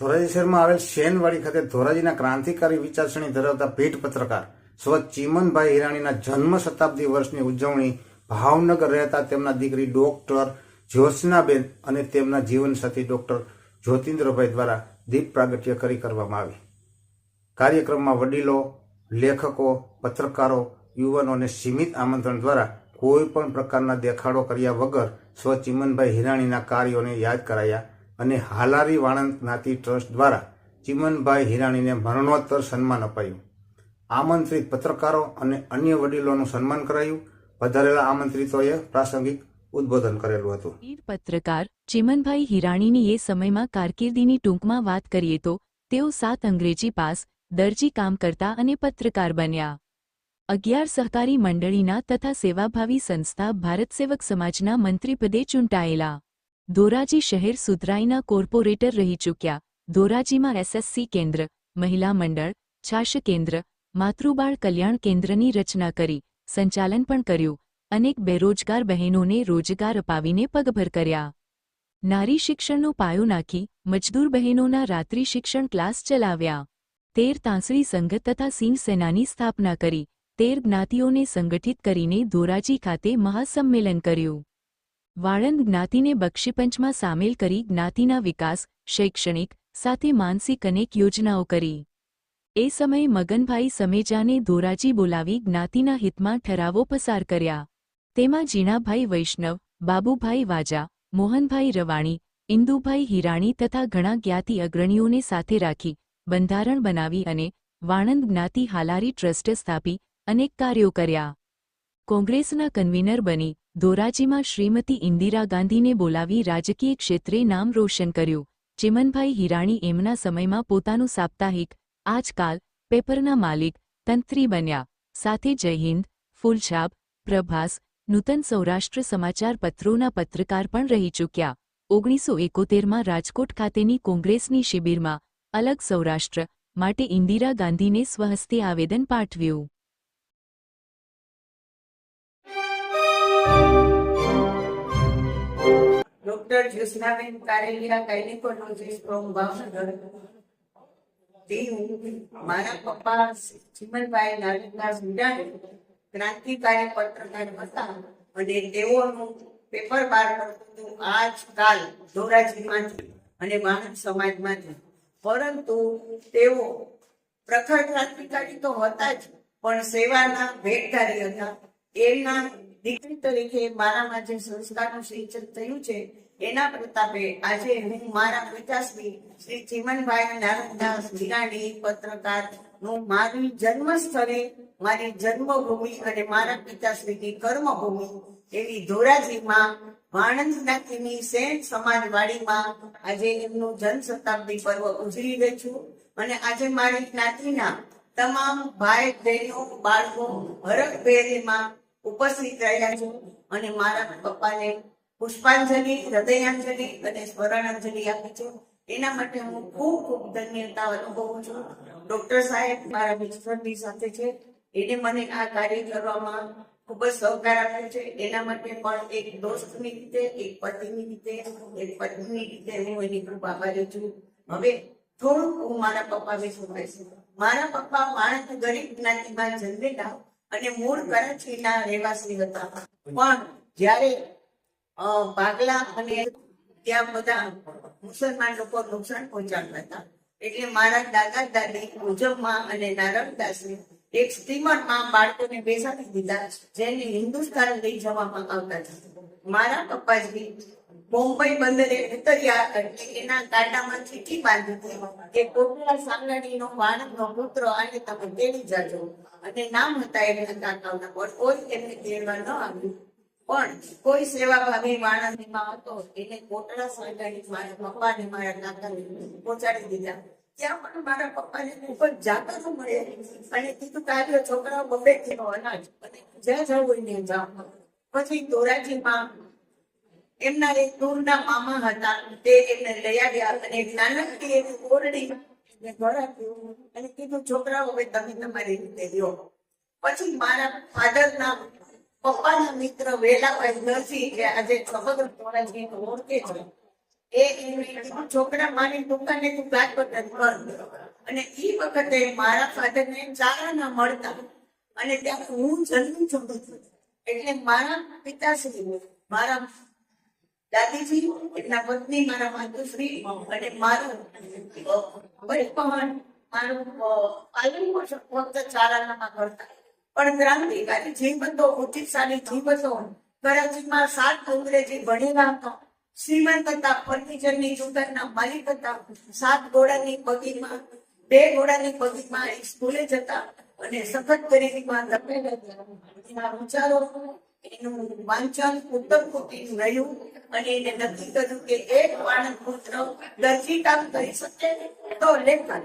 ધોરાજી શહેરમાં આવેલ શેનવાડી ખાતે ધોરાજીના ક્રાંતિકારી વિચારસરણી ધરાવતા ભેટ પત્રકાર સ્વ ચીમનભાઈ હિરાણીના જન્મ શતાબ્દી વર્ષની ઉજવણી ભાવનગર રહેતા તેમના દીકરી ડોક્ટર જ્યોત્સનાબેન અને તેમના જીવનસાથી ડોક્ટર જ્યોતિન્દ્રભાઈ દ્વારા દીપ પ્રાગટ્ય કરી કરવામાં આવી. કાર્યક્રમમાં વડીલો, લેખકો, પત્રકારો, યુવાનોને સીમિત આમંત્રણ દ્વારા કોઈ પણ પ્રકારના દેખાડો કર્યા વગર સ્વ ચિમનભાઈ હિરાણીના કાર્યોને યાદ કરાયા. અને હાલારી વાણંદ જ્ઞાતિ ટ્રસ્ટ દ્વારા ચિમનભાઈ હિરાણીને મરણોત્તર સન્માન અપાયું. આમંત્રિત પત્રકારો અને અન્ય વડીલોનું સન્માન કરાયું. વધારેલા આમંત્રિતોએ પ્રાસંગિક ઉદ્બોધન કરેલું હતું. વીર પત્રકાર ચિમનભાઈ હિરાણીની એ સમયમાં કારકિર્દીની ટૂંકમાં વાત કરીએ તો તેઓ સાત અંગ્રેજી પાસ, દરજી કામ કરતા અને પત્રકાર બન્યા. અગિયાર સહકારી મંડળીના તથા સેવાભાવી સંસ્થા ભારત સેવક સમાજના મંત્રીપદે ચૂંટાયેલા. ધોરાજી શહેર સુધરાઈના કોર્પોરેટર રહી ચૂક્યા. ધોરાજીમાં એસએસસી કેન્દ્ર, મહિલા મંડળ, છાશ કેન્દ્ર, માતૃબાળ કલ્યાણ કેન્દ્રની રચના કરી, સંચાલન પણ કર્યું. અનેક બેરોજગાર બહેનોને રોજગાર અપાવીને પગભર કર્યા. નારી શિક્ષણનો પાયો નાખી, મજદૂર બહેનોના રાત્રિ શિક્ષણ ક્લાસ ચલાવ્યા. તેર તાંસળી સંઘ તથા સિંહ સેનાની સ્થાપના કરી. તેર જ્ઞાતિઓને સંગઠિત કરીને ધોરાજી ખાતે મહાસંમેલન કર્યું. વાળંદ જ્ઞાતિને બક્ષીપંચમાં સામેલ કરી જ્ઞાતિના વિકાસ, શૈક્ષણિક, સાથે માનસિક અનેક યોજનાઓ કરી. એ સમયે મગનભાઈ સમેજાને ધોરાજી બોલાવી જ્ઞાતિના હિતમાં ઠરાવો પસાર કર્યા. તેમાં જીણાભાઈ વૈષ્ણવ, બાબુભાઈ વાજા, મોહનભાઈ રવાણી, ઇન્દુભાઈ હિરાણી તથા ઘણા જ્ઞાતિ અગ્રણીઓને સાથે રાખી, બંધારણ બનાવી અને વાણંદ જ્ઞાતિ હાલારી ટ્રસ્ટ સ્થાપી, અનેક કાર્યો કર્યા. કોંગ્રેસના કન્વીનર બની ધોરાજીમાં શ્રીમતી ઇન્દિરા ગાંધીને બોલાવી રાજકીય ક્ષેત્રે નામ રોશન કર્યું. ચિમનભાઈ હિરાણી એમના સમયમાં પોતાનું સાપ્તાહિક, આજકાલ, પેપરના માલિક, તંત્રી બન્યા. સાથે જય હિન્દ, ફૂલછાપ, પ્રભાસ, નૂતન સૌરાષ્ટ્ર સમાચાર પત્રોના પત્રકાર પણ રહી ચૂક્યા. ઓગણીસો એકોતેરમાં રાજકોટ ખાતેની કોંગ્રેસની શિબિરમાં, અલગ સૌરાષ્ટ્ર, માટે ઇન્દિરા ગાંધીને સ્વહસ્તે આવેદન પાઠવ્યું. Doctor Jyotsnaben Karelia gynaecologist from Bhavnagar તે મારા પપ્પા ચિમનભાઈ નારાયણદાસ વિડાણી ક્રાંતિકારી પત્રકાર હતા અને તેઓનું પેપર બહાર પડતું હતું આજકાલ ધોરાજીમાંથી અને વાહન સમાજમાંથી. પરંતુ તેઓ પ્રખર ક્રાંતિકારી તો હતા જ, પણ સેવાના ભેટધારી હતા. એમના દીકરી તરીકે મારામાં જે સંસ્કારનું સિંચન થયું છે, એના પ્રતાપે આજે હું મારા પિતાશ્રી શ્રી ચીમનભાઈ નારણદાસ વિરાણી પત્રકારનું મારી જન્મસ્થળે મારી જન્મભૂમિ અને મારા પિતાશ્રીની કર્મભૂમિ એવી ધોરાજીમાં વાણંદ જ્ઞાતિની સેન સમાજવાડીમાં આજે એમનું જન્મ શતાબ્દી પર્વ ઉજવી રહી છું. અને આજે મારી જ્ઞાતિના તમામ ભાઈ બહેનો બાળકો હરખભેરીમાં ઉપસ્થિત રહ્યા છું અને મારા પપ્પાને પુષ્પાંજલિ, હૃદયાંજલિ અને સ્મરણાંજલિ આપી છે. એના માટે હું ખૂબ ખૂબ ધન્યતા અનુભવું છું. ડોક્ટર સાહેબ મારા મિત્રની સાથે છે. એને મને આ કાર્ય કરવામાં ખૂબ જ સહકાર આપ્યો છે. એના માટે પણ એક દોસ્તની રીતે, એક પતિની રીતે, એક પત્ની રીતે હું એની ખૂબ આભારી છું. હવે થોડુંક હું મારા પપ્પા વિશે કહીશ મારા પપ્પા માણસ ગરીબ જ્ઞાતિમાં જન્મેલા અને મૂળ કરાચીના રહેવાસી હતા. પણ જ્યારે અ, ભાગલા અને ત્યાં બધા મુસલમાન લોકો નુકસાન પહોંચાડતા હતા. એટલે મારા દાદા દાદી મુજબમાં અને નારાયણદાસે એક સ્ટીમરમાં બાળકોને બેસાડી દીધા જેને હિન્દુસ્તાન લઈ જવામાં આવતા હતા. મારા પપ્પાજી બોમ્બઈ બંદરે ઉતર્યા એટલે એના કાંટામાં ચીઠી બાંધી કે કોકલા સાંગણીનો વાણંદનો પુત્ર આને તમે તેડી જાજો. અને નામ હતા એમના કાકાઓના પણ કોઈ એમને તેડવા ન આવ્યું. પણ કોઈ સેવા ભાવી વાણંદમાં હતો. એને કોટડા સાંગણી મારા પપ્પા ને મારા કાકાને પહોંચાડી દીધા. ત્યાં પણ મારા પપ્પાને ખૂબ જ જાતો મળે અને કીધું કાર્ય છોકરાઓ બબે થયો અનાજ. અને જ્યાં જવું હોય જાવ પછી ધોરાજીમાં એમના એક દૂરના મામા હતા. તે એમને લઈ આવ્યા અને એક નાનકડી એવી ઓરડી અને કીધું છોકરાઓ હવે તમે તમારી રીતે લ્યો. પછી મારા ફાધરના પપ્પાના મિત્ર વેલાભાઈ નરસિંહ જે આજે સમગ્ર તોરાજી ઓળખે છે એ કીધું, છોકરા મારી દુકાને તું ગાત બટન કર. અને એ વખતે મારા ફાધર ને ચારા ના મળતા અને ત્યાં હું જન્મી છું. એટલે મારા પિતાશ્રી મારા દાદીજી, એમના પત્ની મારા માતુશ્રી, અને મારું પણ અંગ્રેજી ભણેલા હતા શ્રીમંત હતા, ફર્નિચરની દુકાનના માલિક હતા, સાત ઘોડાની બગીમાં, બે ઘોડાની બગીમાં સ્કૂલે જતા, અને સખત ગરીબીમાં વિચારો એનું વાંચન ઉત્તમ કોટીનું રહ્યું અને એને નક્કી કર્યું કે એક બાળક પુત્ર દરજી કામ કરી શકે તો લેખન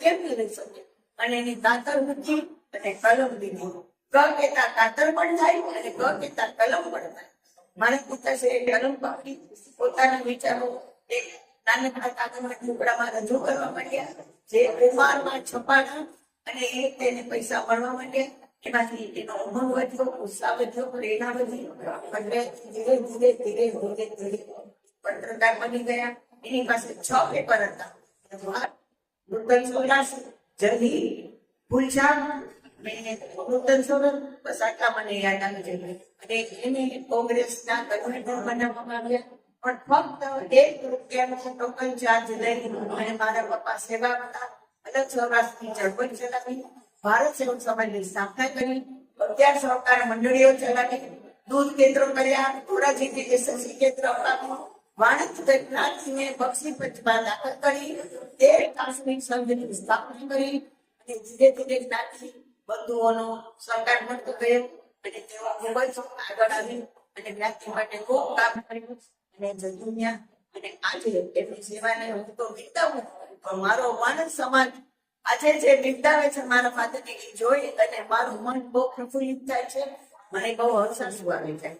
કેમ નહીં રહી શકે? અને એની કાતર મૂકી અને કલમ દીધી ક કેતા કાતર પણ થાય અને ક કેતા કલમ પણ થાય. પિતા છે કલમ પકડી પોતાના વિચારો એક નાનકડા કાગળના ટુકડામાં રજૂ કરવા માંડ્યા. જે કુમારમાં છપાણા અને એ તેને પૈસા મળવા માંડ્યા. એમાંથી એનો ઉમંગ વધ્યો ઉત્સાહ વધ્યો પ્રેરણા વધી એટલે ધીરે ધીરે ધીરે ધીરે ધીરે પત્રકાર બની ગયા. એની પાસે છ પેપર હતા. નૂતન સૌરાષ્ટ્ર જલ્દી ભૂલછા નૂતન સૌરાષ્ટ્ર બસ આટલા મને યાદ આવી જાય અને એને કોંગ્રેસના કન્વીનર બનાવવામાં આવ્યા. પણ ફક્ત એક રૂપિયાનો ટોકન ચાર્જ લઈ અને મારા પપ્પા સેવા હતા અલગ સૌરાષ્ટ્રની ચળવળ ચલાવી. ભારત સેવક સમાજની સ્થાપના કરી અગિયાર સહકાર મંડળીઓ ચલાવી દૂધ કેન્દ્રો કર્યા ધોરાજીથી એસએસસી કેન્દ્ર અપાવ્યું વાણિજ્ય ક્રાંતિને બક્ષી પંચમાં દાખલ કરી, તેર કાશ્મીર સંઘની સ્થાપના કરી અને ધીરે ધીરે જ્ઞાતિ બંધુઓનો સહકાર મળતો ગયો અને તેઓ ખૂબ જ આગળ આવી અને જ્ઞાતિ માટે ખૂબ કામ કર્યું. અને જજુમ્યા અને આજે એમની સેવાને હું તો વિતાવું પણ મારો માનવ સમાજ આજે જે બિરદાવે છે મારા માતાજી જોઈ અને મારું મન બહુ પ્રફુલ્લિત થાય છે. મને બહુ હર્ષાશુ આવી જાય